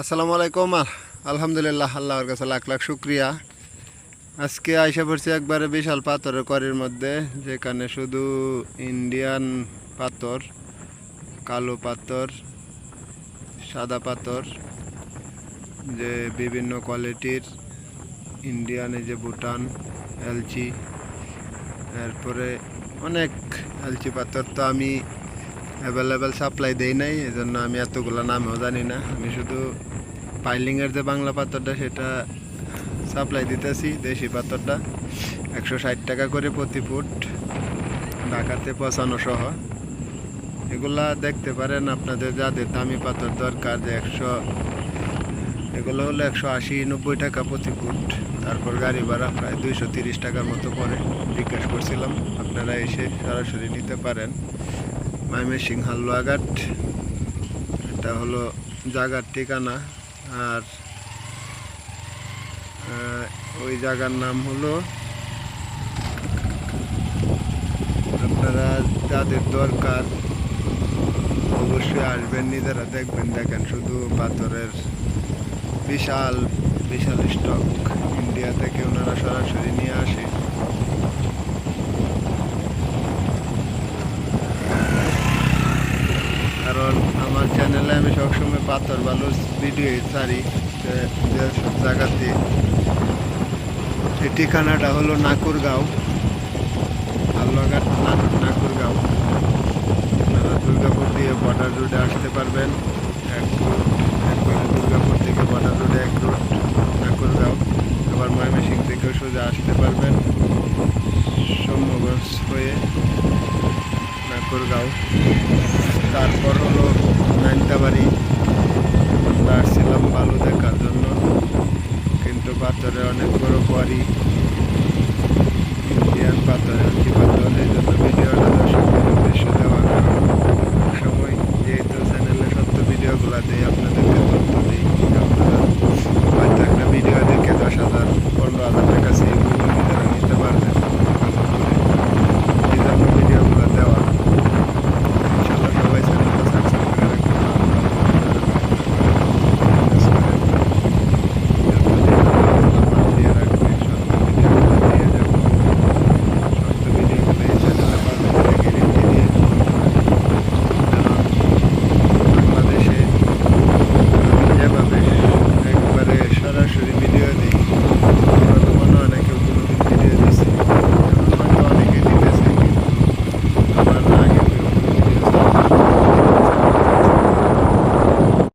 আসসালামু আলাইকুম। আলহামদুলিল্লাহ, আল্লাহর কাছে লাখ লাখ শুক্রিয়া। আজকে আইসা পড়ছি একবারে বিশাল পাথরের করের মধ্যে, যেখানে শুধু ইন্ডিয়ান পাথর, কালো পাথর, সাদা পাথর, যে বিভিন্ন কোয়ালিটির ইন্ডিয়ান এই যে ভুটান, এলচি, এরপরে অনেক এলচি পাথর তো আমি অ্যাভেলেবেল সাপ্লাই দেই নাই এই জন্য আমি এতগুলো নামেও জানি না। আমি শুধু পাইলিংয়ের যে বাংলা পাথরটা, সেটা সাপ্লাই দিতেছি, দেশি পাথরটা। একশো ষাট টাকা করে প্রতি ফুট, ঢাকাতে পচানো সহ। এগুলা দেখতে পারেন, আপনাদের যাদের দামি পাথর দরকার, যে একশো, এগুলো হলো একশো আশি, নব্বই টাকা প্রতি ফুট। তারপর গাড়ি ভাড়া প্রায় দুইশো তিরিশ টাকার মতো পড়ে। জিজ্ঞেস করছিলাম, আপনারা এসে সরাসরি নিতে পারেন। ময়মনসিং হালুয়াঘাট এটা হলো জায়গার ঠিকানা। আর ওই জায়গার নাম হলো আপনারা যাদের দরকার অবশ্যই আসবেন, নিজেরা দেখবেন, দেখেন শুধু পাথরের বিশাল বিশাল স্টক ইন্ডিয়া থেকে ওনারা সরাসরি নিয়ে আসে। চ্যানেলে আমি সবসময় পাথর বালুর ভিডিও ছাড়ি সব জায়গাতে। এই ঠিকানাটা হলো নাকুরগাঁও। আল্লাঘাট নাকুরগাঁও। আপনারা দুর্গাপুর দিয়ে বর্ডার রোডে আসতে পারবেন। এক দুর্গাপুর থেকে বর্ডার রোডে এক রুট নাকুরগাঁও। আবার ময়মনসিং থেকেও সোজা আসতে পারবেন। সৌম্যগঞ্জ হয়ে নাকুরগাঁও। তারপর হলো অনেক বড় কোয়ারি ইন্ডিয়ান পাথর কি পাথর এই জন্য ভিডিওটা